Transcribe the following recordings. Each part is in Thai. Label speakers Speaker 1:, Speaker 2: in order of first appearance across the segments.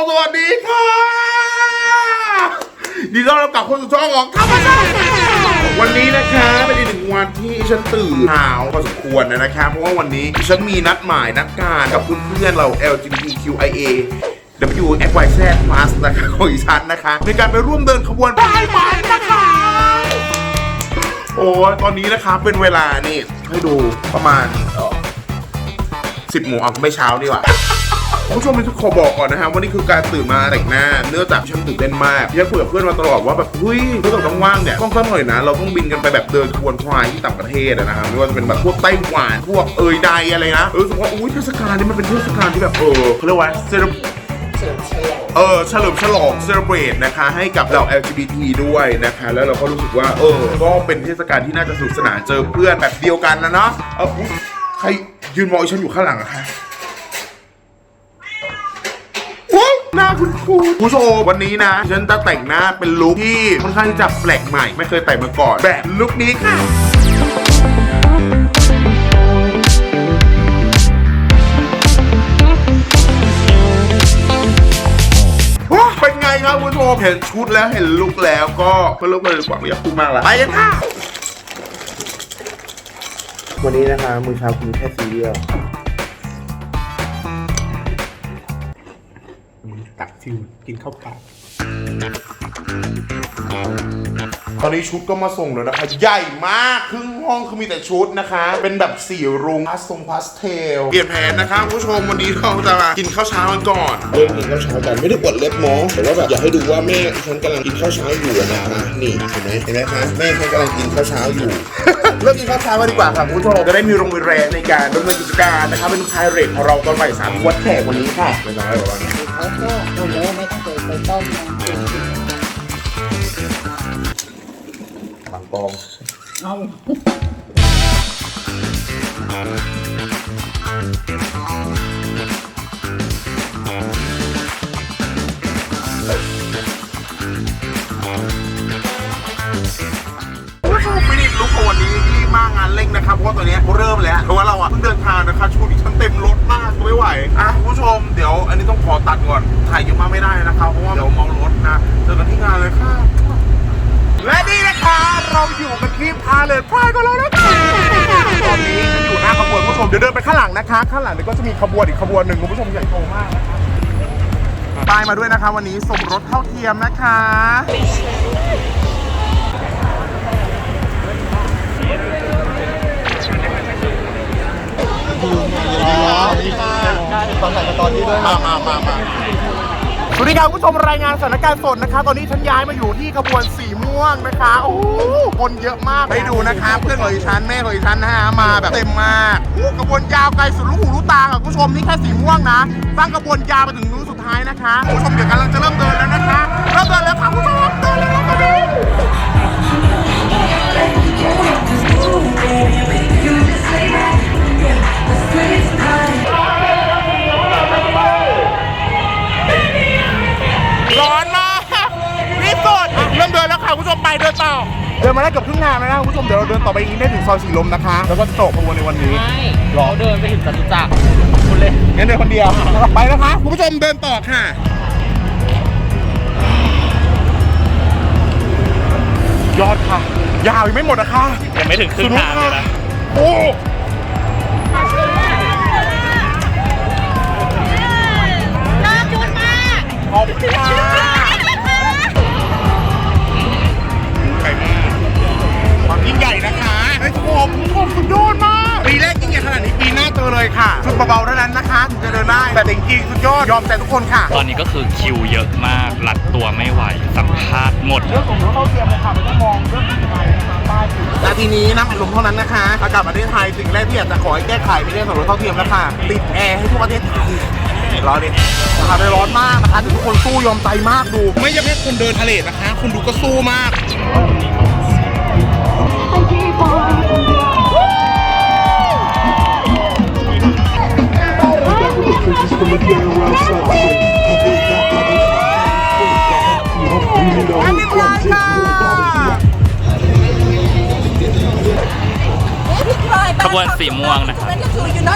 Speaker 1: มสวัสดีค่ะยินดีต้อนรับกลับเข้าสู่ช่องของธรรมชาติวันนี้นะคะเป็นอีกหนึ่งวันที่ฉันตื่นเช้าพอสมควรนะคะเพราะว่าวันนี้ฉันมีนัดหมายนัดการกับเพื่อนๆเรา LGBTQIA W X Y Z Plus นะคะของอีฉันนะคะในการไปร่วมเดินขบวนพายไหมนะคะโอ้ยตอนนี้นะคะเป็นเวลานี่ให้ดูประมาณสิบโมงเอาไม่เช้าดีกว่าคุณ ผู้ชมทุกขอบอกก่อนนะฮะว่านี่คือการตื่นมาแต่งหน้า เนื่องจากฉันตื่นเต้นมากยังคุยกับเพื่อนมาตลอดว่าแบบเฮ้ยถ้าเกิดว่างๆเนี่ยต้องสักหน่อยนะ เราต้องบินกันไปแบบเดินขบวนพายที่ต่างประเทศนะครับไม่ว่าจะเป็นแบบพวกไต้หวันพวกเอยใดอะไรนะเออรู้สึกว่าอุ้ยเทศกาลนี้มันเป็นเทศกาลที่แบบเออเขาเรียกว่าเซเลบเออเฉลิมฉลองเซเลบรตนะคะให้กับเหล่า LGBT ด้วยนะคะ แล้วเราก็รู้สึกว่า เออ ก็เป็นเทศกาลที่น่าจะสนุกสนานเจอเพื่อนแบบเดียวกันนะเนาะเออใครยืนมองฉันอยู่ข้างหลังอะคะ ว้าวหน้า คุณครูผู้ชมวันนี้นะ ฉันจะแต่งหน้าเป็นลุคที่ค่อนข้างที่จะแปลกใหม่ ไม่เคยแต่งมาก่อน แบบลุคนี้ค่ะว้าวเป็นไงครับคุณผู้ชมเห็นชุดแล้วเห็นลุคแล้วก็ก็เริ่มเลยกว่าไม่อยากพูดมากละไปกันค่ะวันนี้นะคะมือเช้ากินแค่ซีเรียล ฟิวกินข้าวเปล่าตอนนี้ชุดก็มาส่งแล้วนะคะ ใหญ่มากครึ่งห้องคือมีแต่ชุดนะคะ เป็นแบบสีรุ้งพาสตงพาสเทลเปลี่ยนแผนนะคะคุณผู้ชมวันนี้เราจะมากินข้าวเช้ากันก่อนเริ่มกินข้าวเช้ากันไม่ได้ปวดเล็บมองแต่ว่าแบบอยากให้ดูว่าแม่ฉันกำลังกินข้าวเช้าอยู่นะคะนี่เห็นไหมเห็นไหมคะแม่ฉันกำลังกินข้าวเช้าอยู่เริ่มกินข้าวเช้ากันดีกว่าค่ะคุณผู้ชมจะได้มีโรงมีแรงในการดำเนินกิจการนะคะเป็นพายเรทของเราตอนบ่ายสามวัดแขกวันนี้ค่ะไม่น้อยกว่านี้
Speaker 2: เขาก็ดูแล้วไม่ต้องไปไปต้มน้ำกิน
Speaker 1: บางกอง
Speaker 2: เอา
Speaker 1: ผู้ นะครับเพราะว่าตอนนี้เริ่มแล้วเพราะว่าเราอะเพิ่งเดินทางนะคะชุดนี้ฉันเต็มรถมากไม่ไหวอะคุณผู้ชมเดี๋ยวอันนี้ต้องขอตัดก่อนถ่ายเยอะมากไม่ได้นะครับเพราะว่าเดี๋ยวเมารถนะเจอกันที่งานเลยค่ะและนี่นะคะเราอยู่กันที่พาเลทพายกันแล้วนะคะตอนนี้อยู่หน้าขบวนคุณผู้ชมเดี๋ยวเดินไปข้างหลังนะคะข้างหลังเดี๋ยวก็จะมีขบวนอีกขบวนหนึ่งคุณผู้ชมใหญ่โตมากนะคะป้ายมาด้วยนะคะ วันนี้สมรสเท่าเทียมนะคะ มามามามาสวัสดีครับคุณผู้ชมรายงานสถานการณ์สดนะคะ ตอนนี้ฉันย้ายมาอยู่ที่ขบวนสีม่วงนะคะโอ้โหคนเยอะมากให้ดูนะคะเพื่อนของดิฉันแม่ของดิฉันนะฮะมาแบบเต็มมากโอ้ขบวนยาวไกลสุดลูกหูลูกตาค่ะคุณผู้ชมนี่แค่สีม่วงนะสร้างขบวนยาวไปถึงนู้นสุดท้ายนะคะคุณผู้ชมเดี๋ยวกำลังจะเริ่มเดินแล้วนะคะเริ่มเดินแล้วค่ะคุณผู้ชมเดินแล้วค่ะเดินร้ มาได้เกือบครึ่งทางแล้วนะคุณผู้ชมเดี๋ยวเราเดินต่อไปอีกได้ถึงซอยสีลมนะคะ แล้วก็จะตกขบวนในวันนี้
Speaker 3: ไม่เราเดินไปถึงจตุจักรคุณเลย
Speaker 1: งั้นเดินคนเดียว ไปนะคะ คุณผู้ชมเดินต่อค่ะ ยอดค่ะ ยาวยังไม่หมดนะคะ
Speaker 3: ยังไม่ถึงครึ่งทางเลยนะ
Speaker 1: โอ้
Speaker 2: รอจุดมาก
Speaker 1: ขอบคุณมา กคนทุกคนสุดยอดมากปีแรกยิ่งใหญ่ขนาดนี้ปีหน้าเจอเลยค่ะชุดเบาๆเท่านั้นนะคะถึงจะเดินได้แต่จริงๆสุดยอดยอมใจทุกคนค่ะ
Speaker 3: ตอนนี้ก็คือคิวเยอะมากรัดตัวไม่ไหวสัมภาษณ์หมด
Speaker 1: เรื่องของรถเข้าเทียมนะคะไม่ต้องมองเรื่องสิ่งใดนะคะป้ายติดนาทีนี้น้ำอัดลมเท่านั้นนะคะ อากาศประเทศไทยสิ่งแรกที่อยากจะขอให้แก้ไขในเรื่องของรถเข้าเทียมนะคะติดแอร์ให้ทั่วประเทศไทยร้อนดินะคะได้ร้อนมากนะคะทุกคนสู้ยอมใจมากดู ไม่ใช่แค่คนเดินทะเลนะคะ คุณดูก็สู้มากอันนี้ร้านค่ะ
Speaker 3: ขบวนสีม่วงนะครับ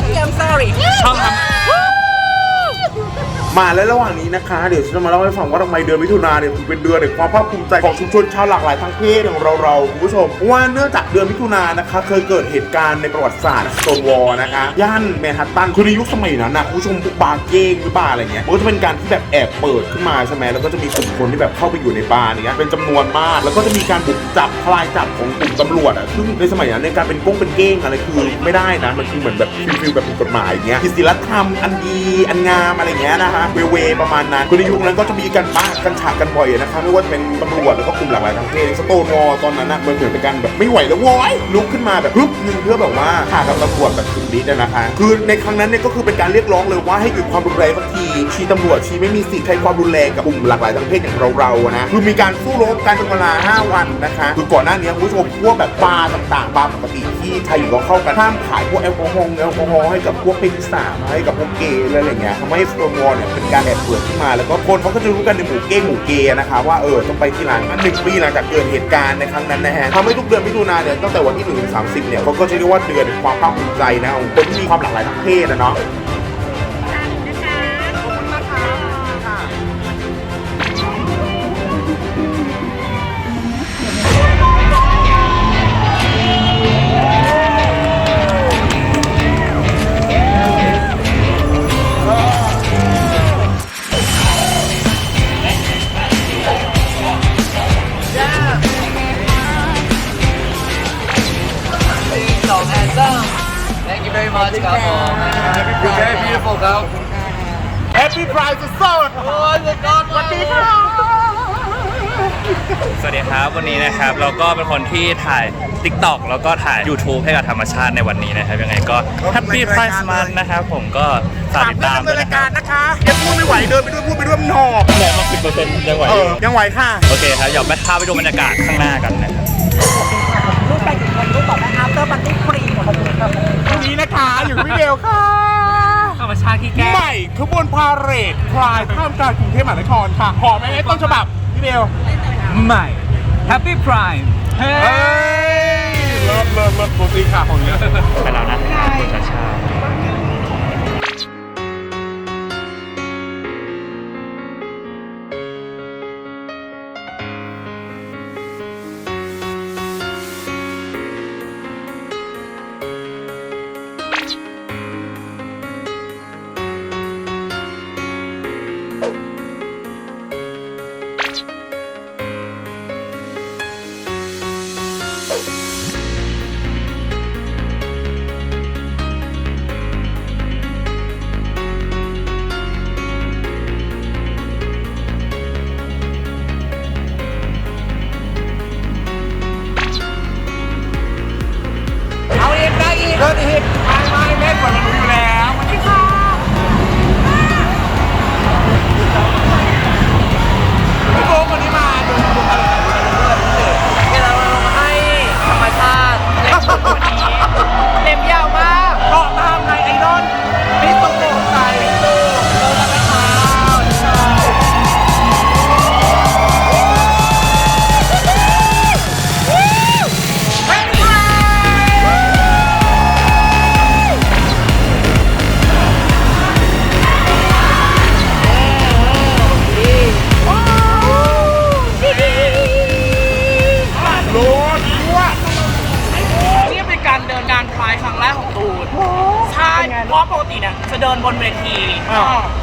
Speaker 1: มาแล้วระหว่างนี้นะคะ เดี๋ยวฉันจะมาเล่าให้ฟังว่าทำไมเดือนมิถุนาเนี่ยถึงเป็นเดือนแห่งความภาคภูมิใจของชุมชนชาวหลากหลายทางเพศของเราเราคุณผู้ชมเพราะว่าเนื่องจากเดือนมิถุนานะคะ เคยเกิดเหตุการณ์ในประวัติศาสตร์โซนวอลนะคะย่านแมนฮัตตันคือในยุคสมัยนั้นนะคุณผู้ชมพวกบาร์เก้งหรือบาร์อะไรเงี้ยมันก็จะเป็นการที่แบบแอบเปิดขึ้นมาใช่ไหมแล้วก็จะมีกลุ่มคนที่แบบเข้าไปอยู่ในบาร์เนี้ยเป็นจำนวนมากแล้วก็จะมีการบุกจับทลายจับของกลุ่มตำรวจอะซึ่งในสมัยนั้นในการเป็นก้งเป็นเก้งอะไรคือไม่ได้นะมันคือเหมือนแบบฟิลแบบผิดกฎหมายเงี้ยผิดศีลธรรมอันดีอันงามอะไรเงี้ยนะฮะเวเวประมาณนั้นคือในยุคนั้นก็จะมีการปะกันฉากกันบ่อยนะคะไม่ว่าจะเป็นตำรวจแล้วก็กลุ่มหลากหลายทางเพศสโตนวอตอนนั้นนะมันเหมือนเป็นการแบบไม่ไหวแล้วโว้ยลุกขึ้นมาแบบฮึบหนึ่งเพื่อแบบว่าฉากกับตำรวจแบบสุดฤทธิ์อะนะคะคือในครั้งนั้นเนี่ยก็คือเป็นการเรียกร้องเลยว่าให้หยุดความรุนแรงสักทีชี้ตำรวจชี้ไม่มีสิทธิ์ใช้ความรุนแรงกับกลุ่มหลากหลายทางเพศอย่างเราๆนะคือมีการสู้รบกันเป็นเวลา5วันนะคะคือก่อนหน้านี้คุณผู้ชมพวกแบบบาร์ต่างๆบาร์ปกติที่ไทยอยู่ก็เข้ากันห้ามขายพวกแอลกอฮอล์แอลกอฮอล์ให้กับพวกเพศที่สามให้กับพวกเกย์อะไรอย่างเงี้ยทำให้สโตนวอลเนี่ยเป็นการแอบเปิดขึ้นมา แล้วก็คนเขาก็จะรู้กันในหมู่เก้งหมู่เกย์นะคะว่าเออต้องไปที่ร้านมันหนึ่งปีหลังจากเกิดเหตุการณ์ในครั้งนั้นนะฮะทำให้ทุกเดือนมิถุนาเนี่ยตั้งแต่วันที่หนึ่งถึงสามสิบเนี่ยเขาก็จะเรียกว่าเดือนความภาคภูมิใจนะของคนที่มีความหลากหลายทางเพศนะเนาะ Happy Pride สุด
Speaker 4: โอ้ยสุดยอดสวัสดีค่ะ
Speaker 3: สวัสดีครับ วันนี้นะครับเราก็เป็นคนที่ถ่าย TikTok แล้วก็ถ่าย YouTube ให้กับธรรมชาติในวันนี้นะครับ ยังไงก็ Happy Pride Month นะครับผมก็ฝากติดตามด้วย
Speaker 1: รา
Speaker 3: นะ
Speaker 1: ย
Speaker 3: ค
Speaker 1: กา
Speaker 3: รั
Speaker 1: ร
Speaker 3: บ
Speaker 1: นะคะยังพูดไม่ไหวเดินไปด้วยพูดไปด้วยมันหอบ
Speaker 3: แรงมาสิบเปอร์เซ็นต์ยังไหว
Speaker 1: เอ
Speaker 3: อยู่
Speaker 1: อยังไหวค่ะ
Speaker 3: โอเคครับเดี๋ยวไปพาไปดูบรรยากาศข้างหน้ากันนะครับ
Speaker 2: รูปไปถึงคนรูปต่อไป after party ฟรีของคนครับ
Speaker 1: วันนี้นะคะอยู่พี่เบลค่ะ
Speaker 3: ธรรมชาติที่แก้
Speaker 1: ใหม่ขบวนพาเหรดพลายท่ามกลางกรุงเทพมหานครค่ะ ขอไหมต้นฉบับพี่เบล
Speaker 4: ใหม่ Happy Prime
Speaker 1: เฮ้ยเลิศเลิศเลิศโปรตีค่ะของเนี้ย
Speaker 3: ไปแล้วนะครับคุณชาชา
Speaker 4: เเนี่
Speaker 1: ยจะ
Speaker 4: เดิ
Speaker 5: นบนเวที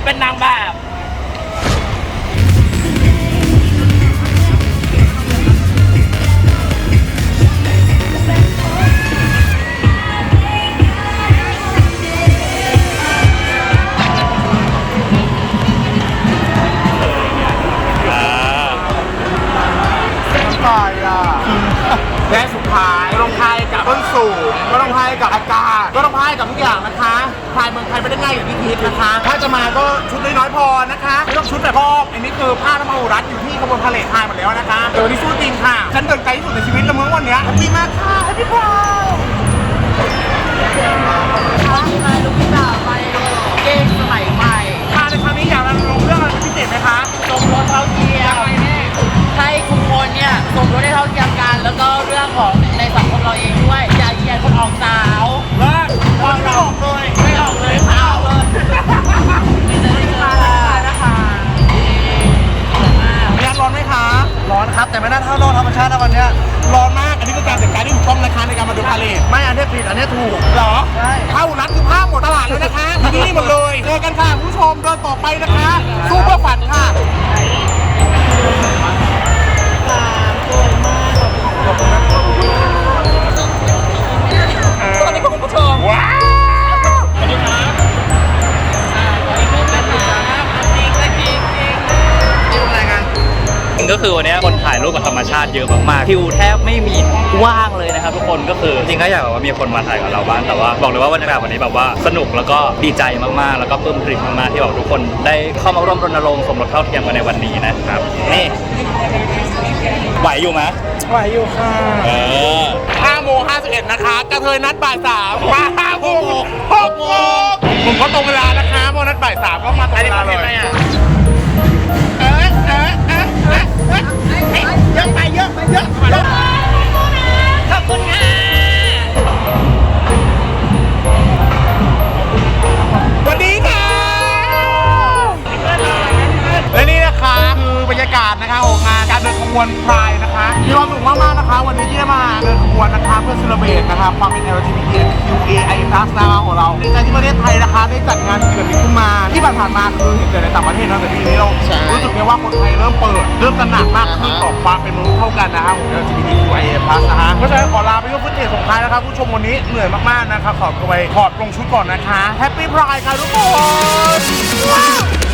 Speaker 5: เป็นนางแบบ
Speaker 1: ชุดน้อยๆพอนะคะไม่ต้องชุดแบบพอกอันนี้คือผ้าทำมารัดอยู่ที่ขบวนพาเลทพายหมดแล้วนะคะเดี๋ยววันนี้สู้จริงค่ะ ฉันเดินไกลที่สุดในชีวิตแล้วมึงวันเนี้ยแฮปปี้มากค่ะแฮปปี้พาย
Speaker 5: เก้งสมัยใหม่
Speaker 1: ค่ะในครั้งนี้อยากจะลงเรื่องอะไรเป็นพิเศษไหมคะ
Speaker 5: สมรสเท่าเทียมให้ทุกคนเนี่ยสมรสได้เท่าเทียมกัน แล้วก็เรื่องของในสังคมเราเองด้วยอย่าเหยียดคนออกสา
Speaker 6: แต่ไม่น่าเท่าโลกธรรมชาตินะวันเนี้ย
Speaker 4: ร้อนมากอันนี้คือการแต่งกายที่ถูกต้องนะคะในการมาดูพาเลท
Speaker 6: ไม่อันเนี้ยผิดอันเนี้ยถูก
Speaker 4: เหรอ
Speaker 6: ใช่
Speaker 4: เข้ารัดคือผ้าหมดตลาดแล้วนะคะที่นี่หมดเลยเจอกันค่ะคุณผู้ชมเดินต่อไปนะคะ
Speaker 3: ก็คือวันนี้คนถ่ายรูปกับธรรมชาติเยอะมากๆคิวแทบไม่มีว่างเลยนะครับ ทุกคนก็คือจริงก็อยากแบบว่ามีคนมาถ่ายกับเราบ้างแต่ว่าบอกเลยว่าบรรยากาศวันนี้แบบว่าสนุกแล้วก็ดีใจมากๆ แล้วก็ปลื้มปริ่มมากๆที่แบบทุกคนได้เข้ามาร่วมรณรงค์สมรสเท่าเทียมกันในวันนี้นะครับนี่ไหวอยู่ไหม
Speaker 6: ไหวอยู่ค่ะ
Speaker 3: เออ
Speaker 4: 5โมง51 นะคะกระเทยนัดบ่าย3มา5โมง6โมงผมก็ตรงเวลานะคะเพราะนัดบ่าย3ก็มาตรงเวลาเลย นะคะความเป็น LGBTQAI+ นะคะของเราในใจที่ประเทศไทยนะคะได้จัดงานเกิดนี้ขึ้นมา ที่ผ่านๆมาคือเกิดในต่างประเทศนะแต่ทีนี้เรารู้สึกเลยว่าคนไทยเริ่มเปิด เริ่มตระหนักมากขึ้นต่อความเป็นมนุษย์เท่ากันนะคะของ LGBTQIA+ นะคะเพราะฉะนั้นขอลาไปด้วยฟุตเทจสงท้ายนะครับผู้ชมวันนี้เหนื่อยมากๆนะคะขอตัวไปถอดลงชุดก่อนนะคะแฮปปี้พรายค่ะทุกคน